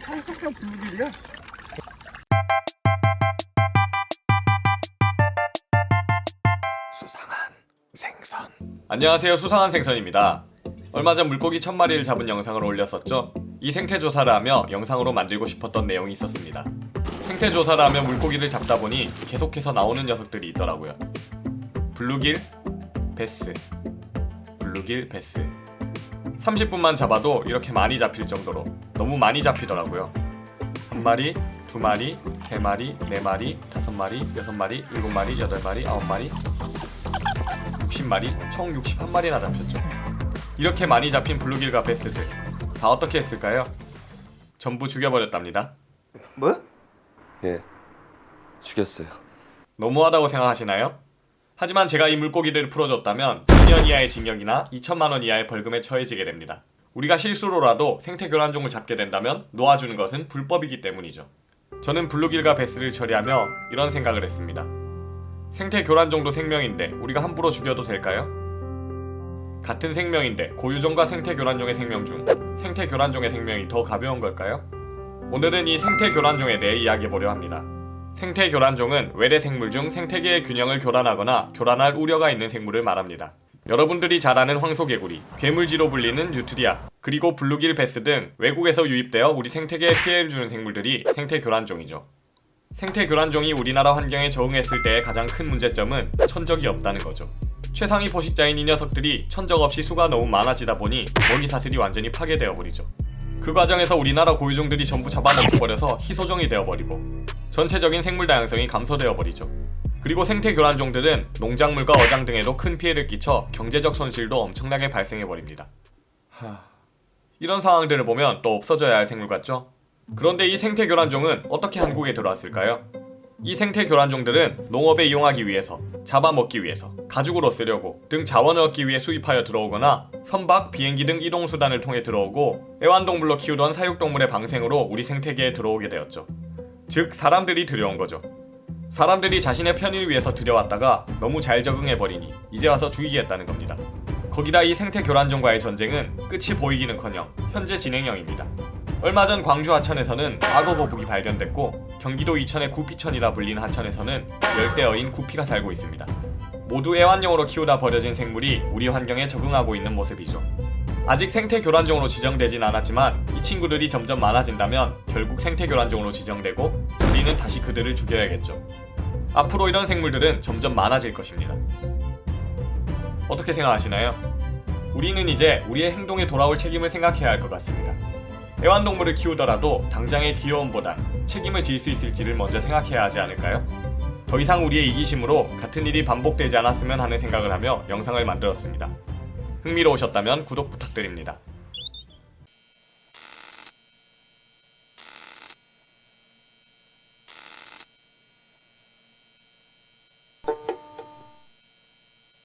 탈색한 블루길이야. 수상한 생선. 안녕하세요. 수상한 생선입니다. 얼마 전 물고기 천 마리를 잡은 영상을 올렸었죠. 이 생태 조사를 하며 영상으로 만들고 싶었던 내용이 있었습니다. 생태 조사를 하며 물고기를 잡다 보니 계속해서 나오는 녀석들이 있더라고요. 블루길, 베스, 블루길, 베스. 30분만 잡아도 이렇게 많이 잡힐 정도로 너무 많이 잡히더라고요. 한 마리, 두 마리, 세 마리, 네 마리, 다섯 마리, 여섯 마리, 일곱 마리, 여덟 마리, 아홉 마리, 60마리, 총 61마리나 잡혔죠. 이렇게 많이 잡힌 블루길과 베스들 다 어떻게 했을까요? 전부 죽여버렸답니다. 뭐? 예, 죽였어요. 너무하다고 생각하시나요? 하지만 제가 이 물고기들을 풀어줬다면 2년 이하의 징역이나 2천만 원 이하의 벌금에 처해지게 됩니다. 우리가 실수로라도 생태 교란종을 잡게 된다면 놓아주는 것은 불법이기 때문이죠. 저는 블루길과 베스를 처리하며 이런 생각을 했습니다. 생태 교란종도 생명인데 우리가 함부로 죽여도 될까요? 같은 생명인데 고유종과 생태 교란종의 생명 중 생태 교란종의 생명이 더 가벼운 걸까요? 오늘은 이 생태 교란종에 대해 이야기해보려 합니다. 생태 교란종은 외래 생물 중 생태계의 균형을 교란하거나 교란할 우려가 있는 생물을 말합니다. 여러분들이 잘 아는 황소개구리, 괴물지로 불리는 뉴트리아, 그리고 블루길 베스 등 외국에서 유입되어 우리 생태계에 피해를 주는 생물들이 생태 교란종이죠. 생태 교란종이 우리나라 환경에 적응했을 때의 가장 큰 문제점은 천적이 없다는 거죠. 최상위 포식자인 이 녀석들이 천적 없이 수가 너무 많아지다 보니 먹이 사슬이 완전히 파괴되어 버리죠. 그 과정에서 우리나라 고유종들이 전부 잡아먹혀 버려서 희소종이 되어 버리고 전체적인 생물 다양성이 감소되어 버리죠. 그리고 생태 교란종들은 농작물과 어장 등에도 큰 피해를 끼쳐 경제적 손실도 엄청나게 발생해 버립니다. 하... 이런 상황들을 보면 또 없어져야 할 생물 같죠? 그런데 이 생태 교란종은 어떻게 한국에 들어왔을까요? 이 생태 교란종들은 농업에 이용하기 위해서, 잡아먹기 위해서, 가죽으로 쓰려고 등 자원을 얻기 위해 수입하여 들어오거나 선박, 비행기 등 이동 수단을 통해 들어오고 애완동물로 키우던 사육동물의 방생으로 우리 생태계에 들어오게 되었죠. 즉 사람들이 들여온 거죠. 사람들이 자신의 편의를 위해서 들여왔다가 너무 잘 적응해 버리니 이제 와서 죽이겠다는 겁니다. 거기다 이 생태 교란종과의 전쟁은 끝이 보이기는커녕 현재 진행형입니다. 얼마 전 광주 하천에서는 악어 거북이 발견됐고 경기도 이천의 구피천이라 불리는 하천에서는 열대어인 구피가 살고 있습니다. 모두 애완용으로 키우다 버려진 생물이 우리 환경에 적응하고 있는 모습이죠. 아직 생태 교란종으로 지정되진 않았지만 이 친구들이 점점 많아진다면 결국 생태 교란종으로 지정되고 우리는 다시 그들을 죽여야겠죠. 앞으로 이런 생물들은 점점 많아질 것입니다. 어떻게 생각하시나요? 우리는 이제 우리의 행동에 돌아올 책임을 생각해야 할 것 같습니다. 애완동물을 키우더라도 당장의 귀여움보단 책임을 질 수 있을지를 먼저 생각해야 하지 않을까요? 더 이상 우리의 이기심으로 같은 일이 반복되지 않았으면 하는 생각을 하며 영상을 만들었습니다. 흥미로우셨다면 구독 부탁드립니다.